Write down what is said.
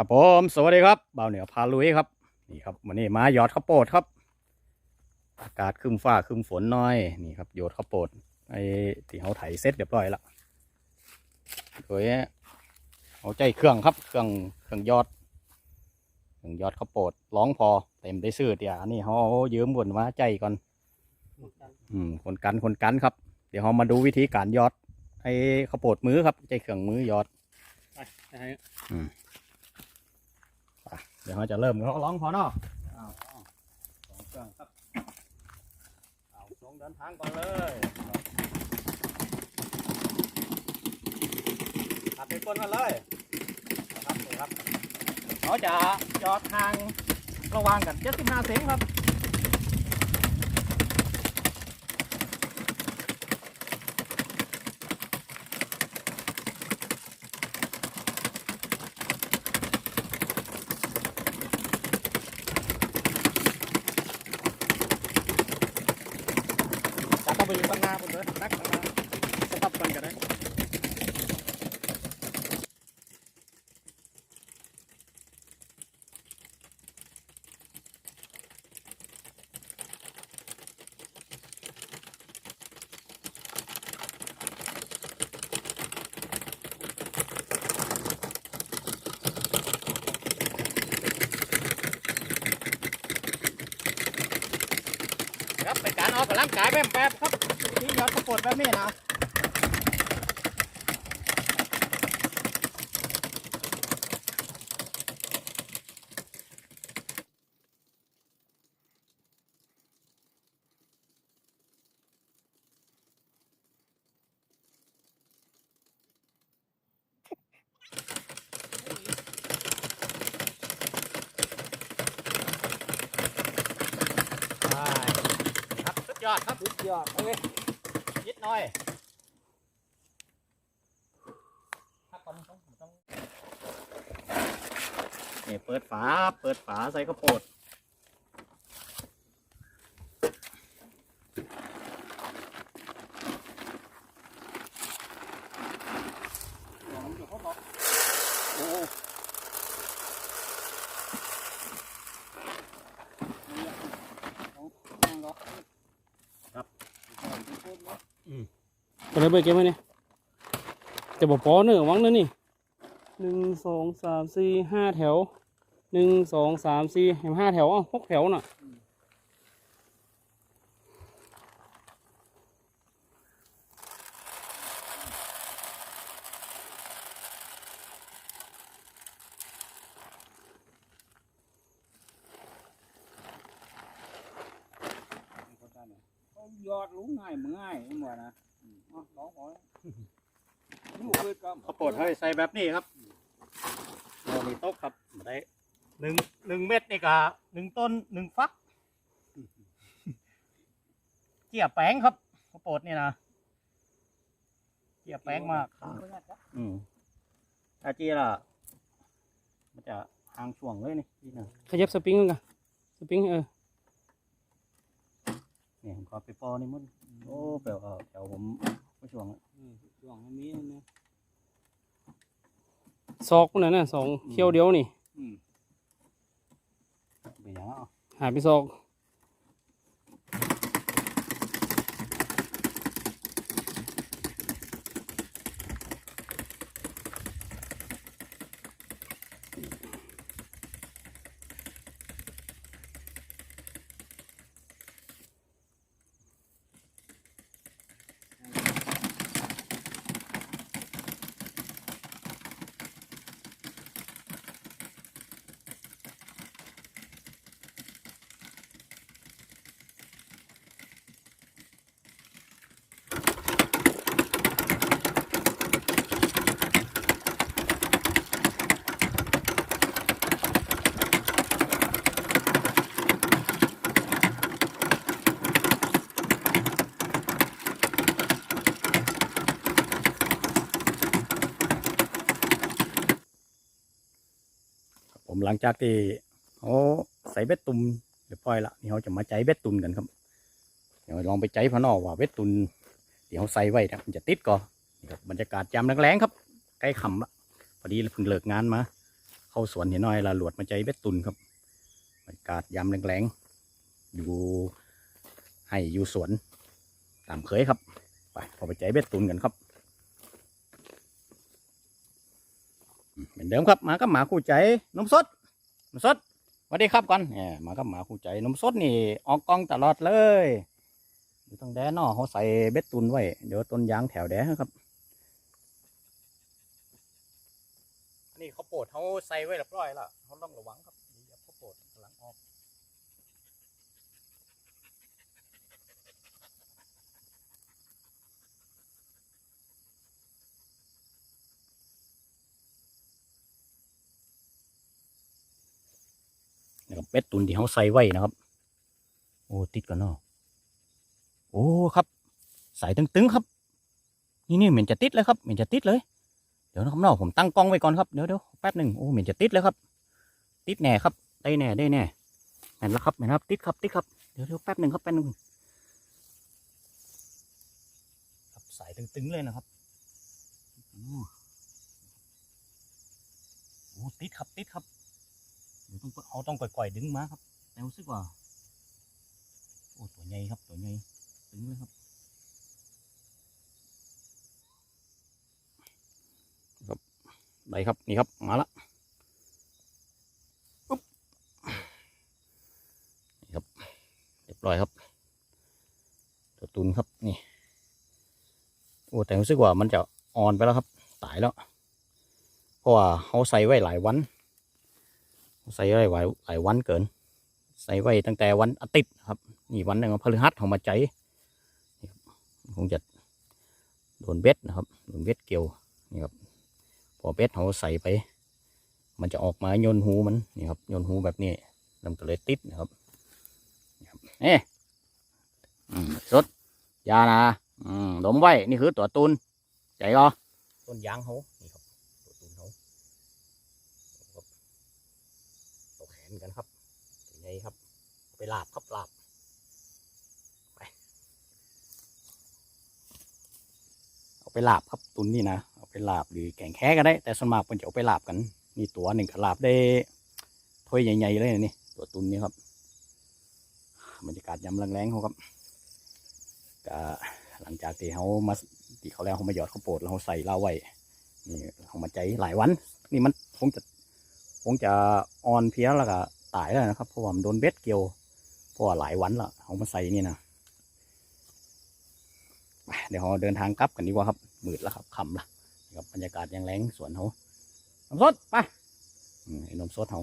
กับผมสวัสดีครับบ่าวเหนือพาลุยครับนี่ครับวันนี้มาหยอดข้าวโพดครับ อากาศครึมฟ้าครึมฝนหน้อยนี่ครับหยอดข้าวโพดไอ้ที่เขาไถเสร็จเรียบร้อยแล้วโดยเอาใจเครื่องครับเครื่องเครื่องยอดเครื่องยอดข้าวโพดร้องพอเต็มได้ซื้อเดี๋ยวอันนี้เขายืมบนมาใจก่อน อืมคนกันคนกันครับ เดี๋ยวเรามาดูวิธีการยอดไอ้ข้าวโพดมือครับ ใจเครื่องมือยอดไปไปให้ เดี๋ยวเราจะเริ่มเขาร้องพอเนาะอ้าสองเครื่องครับเอาลงเดินทางก่อนเลยขับไปก้นกันเลยนะครับนี่ครับเขาจะจอดทางระวังกัน75เซนครับ จะ ต้องไปอยู่ข้างหน้าคุณ เอางหน้าสต็อปกันก็ได้ครับเป็นการออกกำลังกายแบบแบบครับที่ยอดประกดแบบนี้นะ ยอดครับสุดยอดโอเคนิดหน่อยพักก่อนต้องต้องนี่เปิดฝา เปิดฝาใส่ข้าวโพด ไปเลยเบิกเกมไว้เนี่ยจะบอกปอเนอวังเนอะนี่หนึ่งสองสามสี่ห้าแถวหนึ่งสองสามสี่เห็นห้าแถวอะหกแถวน่ะยอดรู้ง่ายมือง่ายหมดนะ อ๋อร้องขอลูกเคยกำข้าวโพดให้ใส่แบบนี้ครับเรามีโต๊ะครับมาได้หนึ่งหนึ่งเม็ดนี่กะหนึ่งต้นหนึ่งฟัก เจียแป้งครับข้าวโพดนี่นะเจียแป้งมากอืมถ้าเจียล่ะมันจะห่างช่วงเลยนี่นี่นะขยับสปริงกันสปริงเออนี่ผมขอไปปอนี่มันโอ้แปลว่าแถวผมไม่ ช่วงอะช่วงนี้นะซอกนั่นน่ะสองเที่ยวเดียวนี่อืมไปอย่างเอาหายไปซอก หลังจากที่เขาใส่เบ็ดตุ่มเรียบร้อยละนี่เขาจะมาใจเบ็ดตุนกันครับ เดี๋ยวลองไปใจพนอว่าเบ็ดตุนเดี๋ยวเขาใส่ไว้นะมันจะติดก่อนี่ครับบรรยากาศยามแรงๆครับ ใกล้ค่ำละพอดีเพิ่งเลิกงานมา เข้าสวนเห็นน้อยละหลวดมาใจเบ็ดตุนครับบรรยากาศยามแรงๆอยู่ให้อยู่สวนตามเคยครับ ไปพอไปใจเบ็ดตุนกันครับเหมือนเดิมครับมากับหมาคู่ใจนมสด มสดสวัสดีครับก่อนแหมมากับหมาคู่ใจนมสดนี่ออกกล้องตลอดเลยอยู่ตรงแดนนอเขาใส่เบ็ดตุนไว้ เดี๋ยวต้นยางแถวแดนครับอันนี้เขาโปดเขาใส่ไว้เรียบร้อยแล้วเขาต้องระวังครับนี่ครับเขาวโปดกำลังออก นะครับเป็ดตุนที่เขาใส่ไว้นะครับ โอ้ติดกันเนาะโอ้ครับสายตึงๆครับ นี่นี่เหม็นจะติดเลยครับเหม็นจะติดเลย เดี๋ยวนะครับเนาะผมตั้งกล้องไว้ก่อนครับเดี๋ยวเดี๋ยวแป๊บหนึ่งโอ้เหม็นจะติดเลยครับ ติดแน่ครับได้แน่ได้แน่แม่นแล้วครับแม่นครับ ติดครับติดครับเดี๋ยวเดี๋ยวแป๊บหนึ่งครับแป๊บหนึ่งครับสายตึงๆเลยนะครับโอ้ติดครับติดครับ เดี๋ยวต้องเอาต้องก่อยๆดึงมาครับ แต่รู้สึกว่า โอ้ตัวใหญ่ครับ ตัวใหญ่ตึงเลยครับได้ครับนี่ครับมาละอุ๊บนี่ครับเรียบร้อยครับ ตัวตุนครับนี่โอ้แต่รู้สึกว่ามันจะอ่อนไปแล้วครับ ตายแล้ว เพราะว่าเขาใส่ไว้หลายวัน ใส่ไว้หลายหลายวันเกิน ใส่ไว้ตั้งแต่วันอาทิตย์ครับนี่วันหนึ่งพฤหัสเขามาใจนี่ครับคงจะโดนเบ็ดนะครับโดนเบ็ดเกี่ยวนี่ครับพอเบ็ดเขาใส่ไป มันจะออกมาโยนหูมันนี่ครับโยนหูแบบนี้ลำตัวเลยติดนะครับนี่ครับเอ๊ะอืมสดยานะอืมดมไว้ นี่คือตัวตุนใจก็ต้นยางเขานี่ครับตัวตุนเขาครับตัวแขนกันครับเป็นไงครับเอาไป ลาบครับลาบไปเอาไปลาบครับตุนนี่นะเอาไปลาบหรือแกงแค่ก็ได้ แต่ส่วนมากมันจะเอาไปลาบกันนี่ตัวหนึ่งก็ลาบได้ถ้วยใหญ่ๆเลยนะนี่ตัวตุนนี่ครับบรรยากาศยามแรงๆเขาครับก็หลังจากที่เขามาที่เขาแล้วเขามาหยอดข้าวโพดแล้วเขาใส่เหล้าไว้นี่เขามาใจหลายวัน นี่มันคงจะคงจะอ่อนเพลียแล้วก็ตายแล้วนะครับเพราะว่ามันโดนเบ็ดเกี่ยว เพราะว่าหลายวันและเขามาใส่นี่นะเดี๋ยวเราเดินทางกลับกันดีกว่าครับมืดแล้วครับค่ำละกับบรรยากาศยังแรงสวนเขานมสดไปไอ้นมสดเขา